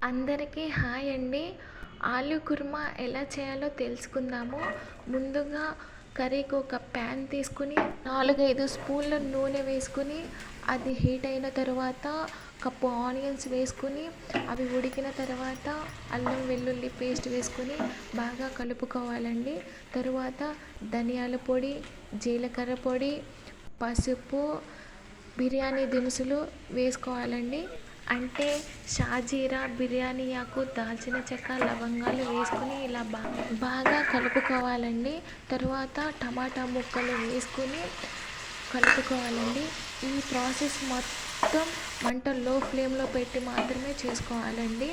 అందరికీ హాయ్ అండి. ఆలు కుర్మా ఎలా చేయాలో తెలుసుకుందాము. ముందుగా కర్రీకి ఒక ప్యాన్ తీసుకుని నాలుగైదు స్పూన్ల నూనె వేసుకుని అది హీట్ అయిన తర్వాత కప్పు ఆనియన్స్ వేసుకుని అవి ఉడికిన తర్వాత అల్లం వెల్లుల్లి పేస్ట్ వేసుకుని బాగా కలుపుకోవాలండి. తరువాత ధనియాల పొడి జీలకర్ర పొడి పసుపు బిర్యానీ దినుసులు వేసుకోవాలండి. అంటే షాజీరా బిర్యానీ ఆకు దాల్చిన చెక్క లవంగాలు వేసుకుని ఇలా బాగా బాగా కలుపుకోవాలండి. తరువాత టమాటా ముక్కలు వేసుకుని కలుపుకోవాలండి. ఈ ప్రాసెస్ మొత్తం మొత్తం మంట లో ఫ్లేమ్లో పెట్టి మాత్రమే చేసుకోవాలండి.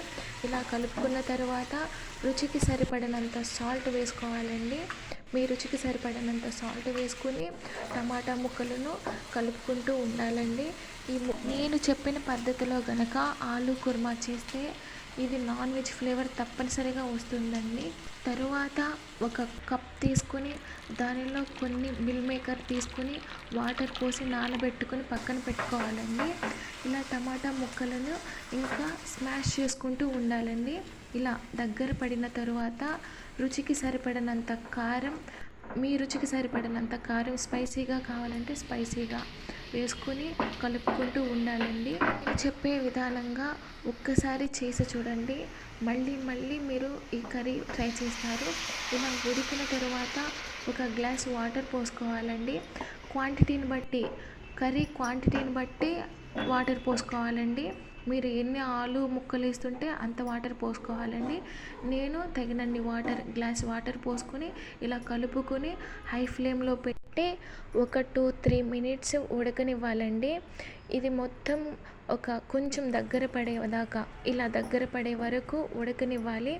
ఇలా కలుపుకున్న తర్వాత రుచికి సరిపడినంత సాల్ట్ వేసుకోవాలండి. మీ రుచికి సరిపడినంత సాల్ట్ వేసుకుని టమాటా ముక్కలను కలుపుకుంటూ ఉండాలండి. ఈ నేను చెప్పిన పద్ధతిలో గనక ఆలు కుర్మా చేస్తే ఇది నాన్ వెజ్ ఫ్లేవర్ తప్పనిసరిగా వస్తుందండి. తరువాత ఒక కప్ తీసుకుని దానిలో కొన్ని మిల్ మేకర్ తీసుకుని వాటర్ పోసి నానబెట్టుకుని పక్కన పెట్టుకోవాలండి. ఇలా టమాటా ముక్కలను ఇంకా స్మాష్ చేసుకుంటూ ఉండాలండి. ఇలా దగ్గర పడిన తరువాత రుచికి సరిపడినంత కారం మీ రుచికి సరిపడినంత కారం స్పైసీగా కావాలంటే స్పైసీగా వేసుకొని కలుపుకుంటూ ఉండాలండి. చెప్పే విధానంగా ఒక్కసారి చేసి చూడండి. మళ్ళీ మళ్ళీ మీరు ఈ కర్రీ ట్రై చేస్తారు. ఇలా ఉడికిన తర్వాత ఒక గ్లాస్ వాటర్ పోసుకోవాలండి. క్వాంటిటీని బట్టి కర్రీ క్వాంటిటీని బట్టి వాటర్ పోసుకోవాలండి. మీరు ఎన్ని ఆలు ముక్కలు వేస్తుంటే అంత వాటర్ పోసుకోవాలండి. నేను తగినన్ని వాటర్ గ్లాస్ వాటర్ పోసుకొని ఇలా కలుపుకొని హై ఫ్లేమ్లో పెట్టి ఒక టూ త్రీ మినిట్స్ ఉడకనివ్వాలండి. ఇది మొత్తం ఒక కొంచెం దగ్గర పడేదాకా ఇలా దగ్గర పడే వరకు ఉడకనివ్వాలి.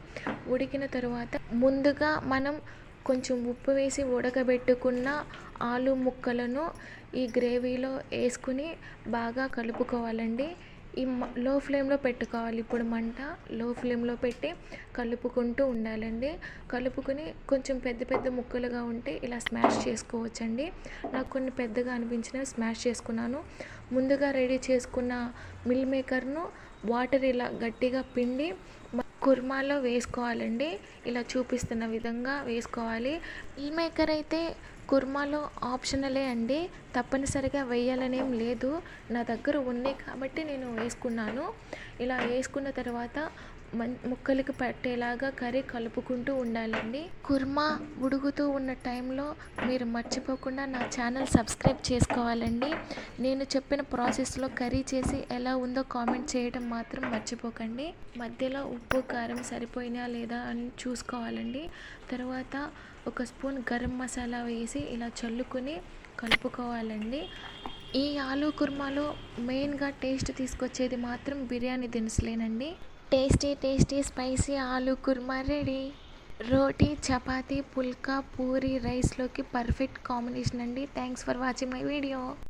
ఉడికిన తరువాత ముందుగా మనం కొంచెం ఉప్పు వేసి ఉడకబెట్టుకున్న ఆలు ముక్కలను ఈ గ్రేవీలో వేసుకుని బాగా కలుపుకోవాలండి. ఈ లో ఫ్లేమ్లో పెట్టుకోవాలి. ఇప్పుడు మంట లో ఫ్లేమ్లో పెట్టి కలుపుకుంటూ ఉండాలండి. కలుపుకుని కొంచెం పెద్ద పెద్ద ముక్కలుగా ఉంటే ఇలా స్మాష్ చేసుకోవచ్చండి. నాకు కొన్ని పెద్దగా అనిపించినవి స్మాష్ చేసుకున్నాను. ముందుగా రెడీ చేసుకున్న మిల్ మేకర్ను వాటర్ ఇలా గట్టిగా పిండి కుర్మాలో వేసుకోవాలండి. ఇలా చూపిస్తున్న విధంగా వేసుకోవాలి. మిల్ మేకర్ అయితే కుర్మాలో ఆప్షనలే అండి. తప్పనిసరిగా వేయాలనేం లేదు. నా దగ్గర ఉన్నాయి కాబట్టి నేను వేసుకున్నాను. ఇలా వేసుకున్న తర్వాత ముక్కలకి పట్టేలాగా కర్రీ కలుపుకుంటూ ఉండాలండి. కుర్మా ఉడుకుతూ ఉన్న టైంలో మీరు మర్చిపోకుండా నా ఛానల్ సబ్స్క్రైబ్ చేసుకోవాలండి. నేను చెప్పిన ప్రాసెస్లో కర్రీ చేసి ఎలా ఉందో కామెంట్ చేయడం మాత్రం మర్చిపోకండి. మధ్యలో ఉప్పు కారం సరిపోయినా లేదా అని చూసుకోవాలండి. తర్వాత ఒక స్పూన్ గరం మసాలా వేసి ఇలా చల్లుకొని కలుపుకోవాలండి. ఈ ఆలు కుర్మాలో మెయిన్గా టేస్ట్ తీసుకొచ్చేది మాత్రం biryani దినుసులేనండి. Tasty tasty spicy aloo kurma ready. రోటీ చపాతీ పుల్కా పూరి రైస్లోకి పర్ఫెక్ట్ కాంబినేషన్ అండి. Thanks for watching my video.